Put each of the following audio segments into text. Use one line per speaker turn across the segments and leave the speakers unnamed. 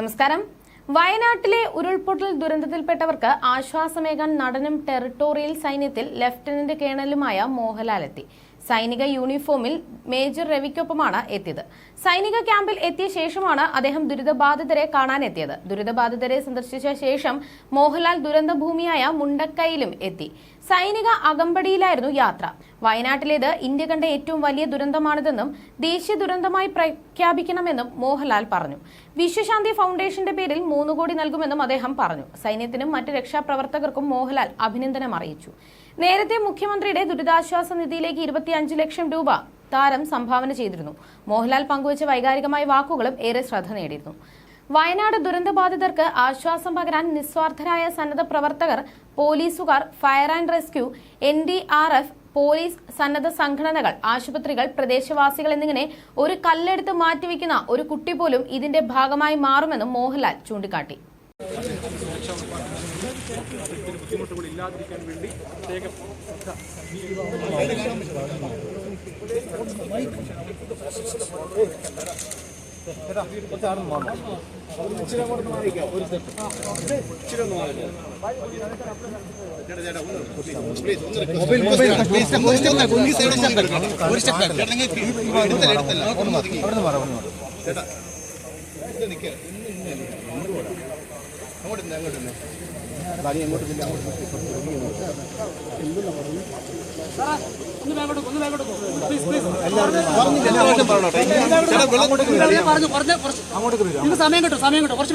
നമസ്കാരം. വയനാട്ടിലെ ഉരുൾപൊട്ടൽ ദുരന്തത്തിൽപ്പെട്ടവർക്ക് ആശ്വാസമേകാൻ നടനും ടെറിട്ടോറിയൽ സൈന്യത്തിൽ ലഫ്റ്റനന്റ് കേണലുമായ മോഹൻലാൽ എത്തി സൈനിക യൂണിഫോമിൽ മേജർ രവിക്കൊപ്പമാണ് എത്തിയത്. സൈനിക ക്യാമ്പിൽ എത്തിയ ശേഷമാണ് അദ്ദേഹം ദുരിതബാധിതരെ കാണാനെത്തിയത്. ദുരിതബാധിതരെ സന്ദർശിച്ച ശേഷം മോഹൻലാൽ ദുരന്തഭൂമിയായ മുണ്ടക്കൈയിലും എത്തി. സൈനിക അകമ്പടിയിലായിരുന്നു യാത്ര. വയനാട്ടിലേത് ഇന്ത്യ കണ്ട ഏറ്റവും വലിയ ദുരന്തമാണിതെന്നും ദേശീയ ദുരന്തമായി പ്രഖ്യാപിക്കണമെന്നും മോഹൻലാൽ പറഞ്ഞു. വിശ്വശാന്തി ഫൗണ്ടേഷന്റെ പേരിൽ മൂന്ന് കോടി നൽകുമെന്നും അദ്ദേഹം പറഞ്ഞു. സൈന്യത്തിനും മറ്റ് രക്ഷാപ്രവർത്തകർക്കും മോഹൻലാൽ അഭിനന്ദനം അറിയിച്ചു. നേരത്തെ മുഖ്യമന്ത്രിയുടെ ദുരിതാശ്വാസ നിധിയിലേക്ക് ഇരുപത്തിയഞ്ച് ലക്ഷം രൂപ താരം സംഭാവന ചെയ്തിരുന്നു. മോഹൻലാൽ പങ്കുവച്ച വൈകാരികമായ വാക്കുകളും ഏറെ ശ്രദ്ധ നേടിയിരുന്നു. വയനാട് ദുരന്തബാധിതർക്ക് ആശ്വാസം പകരാൻ നിസ്വാർത്ഥരായ സന്നദ്ധ പ്രവർത്തകർ പോലീസുകാർ fire and rescue N D R F police സന്നദ്ധ സംഘടനകൾ ആശുപത്രികൾ പ്രദേശവാസികൾ എന്നിങ്ങനെ ഒരു കല്ലെടുത്ത് മാറ്റിവെക്കുന്ന ഒരു കുട്ടി പോലും ഇതിന്റെ ഭാഗമായി മാറുമെന്നും മോഹൻലാൽ ചൂണ്ടിക്കാട്ടി.
ബുദ്ധിമുട്ടുകളില്ലാതിരിക്കാൻ വേണ്ടി
ഒരു സ്റ്റെപ്പ് സ്റ്റെപ്പ് ഒരു സ്റ്റെപ്പ് എടുത്തല്ല എടുത്തല്ല അവിടെ നിന്ന് മാറാം അവിടെ നിന്ന് ചേട്ടാ അങ്ങോട്ട് നിന്ന് അങ്ങോട്ട് നിന്ന് നില്ല അങ്ങോട്ട്
പറഞ്ഞു കുറച്ച് നിങ്ങൾക്ക് സമയം കിട്ടും സമയം കിട്ടും. കുറച്ച്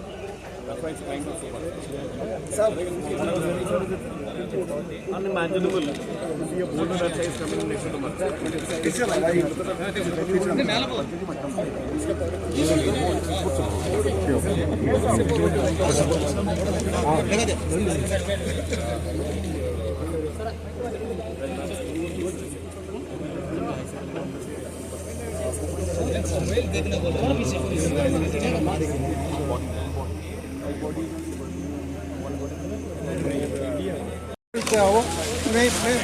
unimaginable. Motor websites coming next to the market. It's a देखने को क्या
हो नहीं मैं